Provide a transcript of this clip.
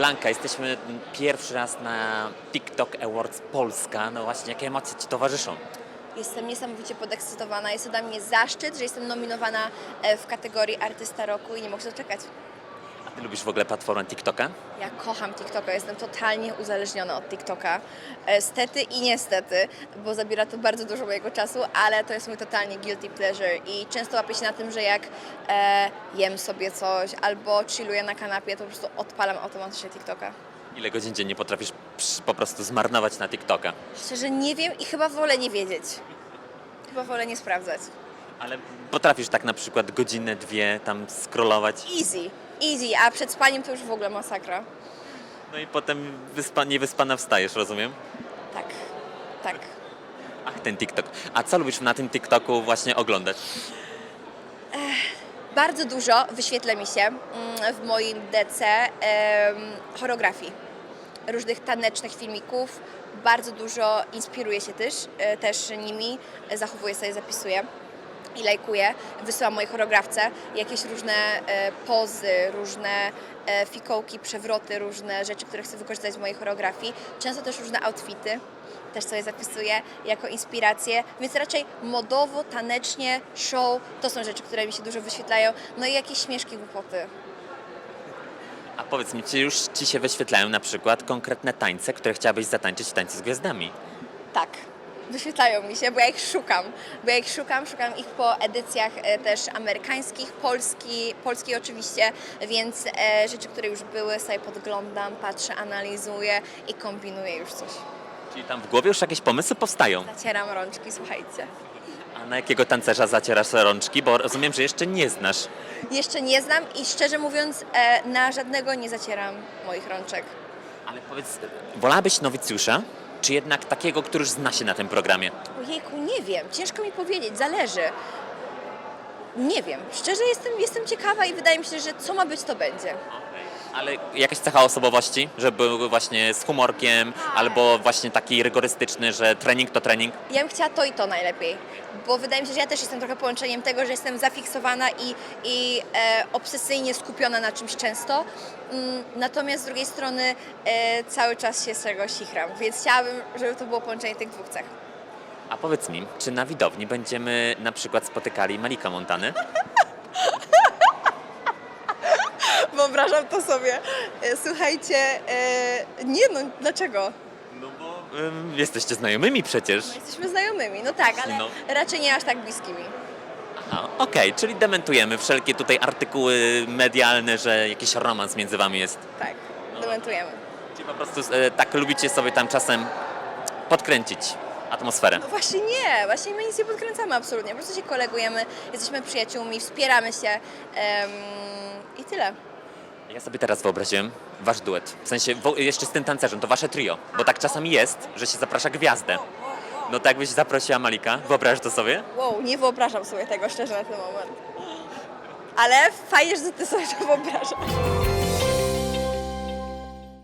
Blanka, jesteśmy pierwszy raz na TikTok Awards Polska. No właśnie, jakie emocje Ci towarzyszą? Jestem niesamowicie podekscytowana. Jest to dla mnie zaszczyt, że jestem nominowana e, w kategorii Artysta Roku i nie mogę się doczekać. Ty lubisz w ogóle platformę TikToka? Ja kocham TikToka, jestem totalnie uzależniona od TikToka. E, Stety i niestety, bo zabiera to bardzo dużo mojego czasu, ale to jest mój totalnie guilty pleasure i często łapię się na tym, że jak e, jem sobie coś albo chilluję na kanapie, to po prostu odpalam automatycznie TikToka. Ile godzin dziennie potrafisz psz, po prostu zmarnować na TikToka? Szczerze nie wiem i chyba wolę nie wiedzieć. Chyba wolę nie sprawdzać. Ale potrafisz tak na przykład godzinę, dwie tam scrollować, Easy, easy, a przed spaniem to już w ogóle masakra. no i potem wyspa, niewyspana wstajesz, rozumiem? Tak, tak. Ach, ten TikTok. A co lubisz na tym TikToku właśnie oglądać? Bardzo dużo wyświetla mi się mm, w moim DC em, choreografii, różnych tanecznych filmików. Bardzo dużo inspiruję się też, e, też nimi, e, zachowuję sobie, zapisuję i lajkuję. Wysyłam mojej choreografce jakieś różne e, pozy, różne e, fikołki, przewroty, różne rzeczy, które chcę wykorzystać w mojej choreografii. Często też różne outfity. Też sobie zapisuję jako inspirację, więc raczej modowo, tanecznie, show to są rzeczy, które mi się dużo wyświetlają. No i jakieś śmieszki, głupoty. A powiedz mi, czy już Ci się wyświetlają na przykład konkretne tańce, które chciałabyś zatańczyć w tańcu z gwiazdami? Tak, wyświetlają mi się, bo ja ich szukam. Bo ja ich szukam, szukam ich po edycjach e, też amerykańskich, polski, polskiej oczywiście, więc e, rzeczy, które już były, sobie podglądam, patrzę, analizuję i kombinuję już coś. Czyli tam w głowie już jakieś pomysły powstają. Zacieram rączki, słuchajcie. A na jakiego tancerza zacierasz rączki? Bo rozumiem, że jeszcze nie znasz. Jeszcze nie znam i szczerze mówiąc, e, na żadnego nie zacieram moich rączek. Ale powiedz, wolałabyś nowicjusza, czy jednak takiego, który już zna się na tym programie? Ojejku, nie wiem, ciężko mi powiedzieć, zależy. Nie wiem, szczerze jestem, jestem ciekawa i wydaje mi się, że co ma być, to będzie. Ale jakaś cecha osobowości, że był właśnie z humorkiem, albo właśnie taki rygorystyczny, że trening to trening? Ja bym chciała to i to najlepiej, bo wydaje mi się, że ja też jestem trochę połączeniem tego, że jestem zafiksowana i, i e, obsesyjnie skupiona na czymś często, mm, natomiast z drugiej strony e, cały czas się z czegoś chichram, więc chciałabym, żeby to było połączenie tych dwóch cech. A powiedz mi, czy na widowni będziemy na przykład spotykali Malika Montany? Wyobrażam to sobie. E, Słuchajcie, e, nie no, dlaczego? No bo ym, jesteście znajomymi przecież. Jesteśmy znajomymi, no tak, ale No. raczej nie aż tak bliskimi. Okej, czyli dementujemy wszelkie tutaj artykuły medialne, że jakiś romans między wami jest. Tak, dementujemy. Czyli po prostu e, tak lubicie sobie tam czasem podkręcić atmosferę. No właśnie nie, właśnie my nic nie podkręcamy absolutnie. Po prostu się kolegujemy, jesteśmy przyjaciółmi, wspieramy się em, i tyle. Ja sobie teraz wyobraziłem wasz duet. W sensie jeszcze z tym tancerzem, to wasze trio. Bo tak czasami jest, że się zaprasza gwiazdę. No tak byś zaprosiła Malika, wyobrażasz to sobie? Wow, nie wyobrażam sobie tego szczerze na ten moment. Ale fajnie, że ty sobie to wyobrażasz.